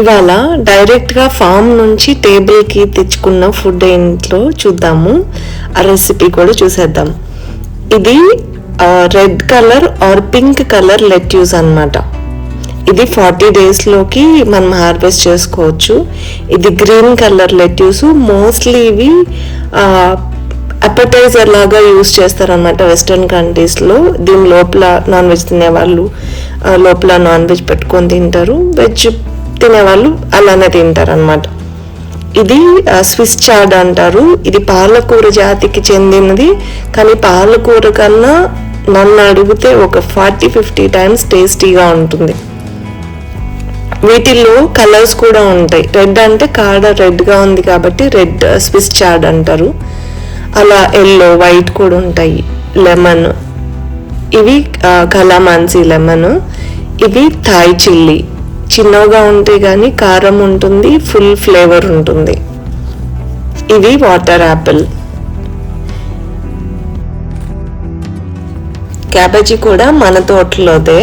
ఇవాళ డైరెక్ట్గా ఫామ్ నుంచి టేబుల్కి తెచ్చుకున్న ఫుడ్ ఇంట్లో చూద్దాము. ఆ రెసిపీ కూడా చూసేద్దాం. ఇది red colour or pink colour lettuce అన్నమాట. ఇది ఫార్టీ డేస్లోకి మనం హార్వెస్ట్ చేసుకోవచ్చు. ఇది గ్రీన్ కలర్ లెట్యూస్ మోస్ట్లీ ఇవి అపటైజర్ లాగా యూస్ చేస్తారనమాట వెస్ట్రన్ కంట్రీస్లో దీని లోపల నాన్ వెజ్ తినేవాళ్ళు లోపల నాన్ వెజ్ పెట్టుకొని తింటారు. వెజ్ తినేవాళ్ళు అలానే తింటారనమాట ఇది స్విస్ చాడ్ అంటారు. ఇది పాలకూర జాతికి చెందినది. కానీ పాలకూర కన్నా నన్ను అడిగితే ఒక ఫార్టీ ఫిఫ్టీ టైమ్స్ టేస్టీగా ఉంటుంది. వీటిల్లో కలర్స్ కూడా ఉంటాయి. రెడ్ అంటే కాడ రెడ్గా ఉంది కాబట్టి రెడ్ స్విస్ చాడ్ అంటారు. అలా ఎల్లో వైట్ కూడా ఉంటాయి. లెమన్. ఇవి కలామాన్సీ లెమన్. ఇవి థాయ్ చిల్లీ. చిన్నగా ఉంటే కానీ కారం ఉంటుంది ఫుల్ ఫ్లేవర్ ఉంటుంది. ఇది వాటర్ యాపిల్ క్యాబేజీ కూడా మన తోటలోదే.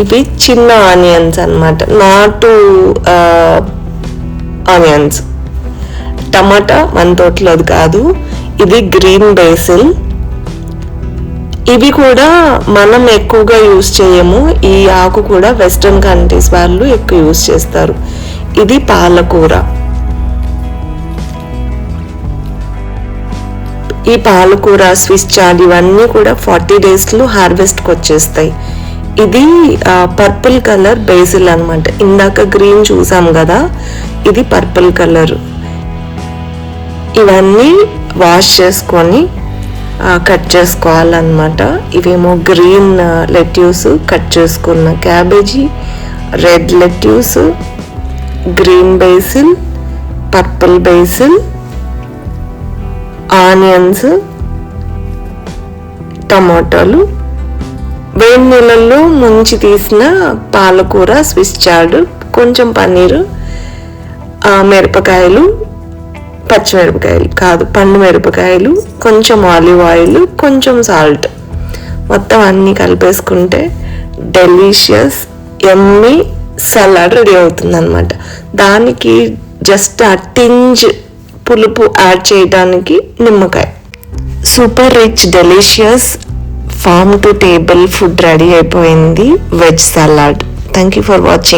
ఇవి చిన్న ఆనియన్స్ అన్నమాట. నాటు ఆనియన్స్ టమాటా మన తోటలోది కాదు. ఇది గ్రీన్ బేసిల్ ఇవి కూడా మనం ఎక్కువగా యూస్ చేయము. ఈ ఆకు కూడా వెస్ట్రన్ కంట్రీస్ వాళ్ళు ఎక్కువ యూస్ చేస్తారు. ఇది పాలకూర. ఈ పాలకూర స్విస్ చాల్ ఇవన్నీ కూడా ఫార్టీ డేస్లో హార్వెస్ట్కి వచ్చేస్తాయి. ఇది పర్పుల్ కలర్ బేసిల్ అనమాట ఇందాక గ్రీన్ చూసాం కదా ఇది పర్పుల్ కలర్. ఇవన్నీ వాష్ చేసుకొని కట్ చేసుకోవాలన్నమాట. ఇవేమో గ్రీన్ లెట్యూస్ కట్ చేసుకున్న cabbage red lettuce green basil purple basil onions టమాటాలు. వేడి నీళ్ళల్లో ముంచి తీసిన పాలకూర స్విస్ చాడు కొంచెం పన్నీరు మిరపకాయలు పచ్చిమిరపకాయలు కాదు పండు మిరపకాయలు కొంచెం ఆలివ్ ఆయిల్ కొంచెం సాల్ట్. మొత్తం అన్నీ కలిపేసుకుంటే డెలీషియస్ ఎమ్మి సలాడ్ రెడీ అవుతుంది అనమాట దానికి జస్ట్ ఆ టింజ్ పులుపు యాడ్ చేయడానికి నిమ్మకాయ. Super rich delicious farm to table food ready అయిపోయింది veg salad. Thank you for watching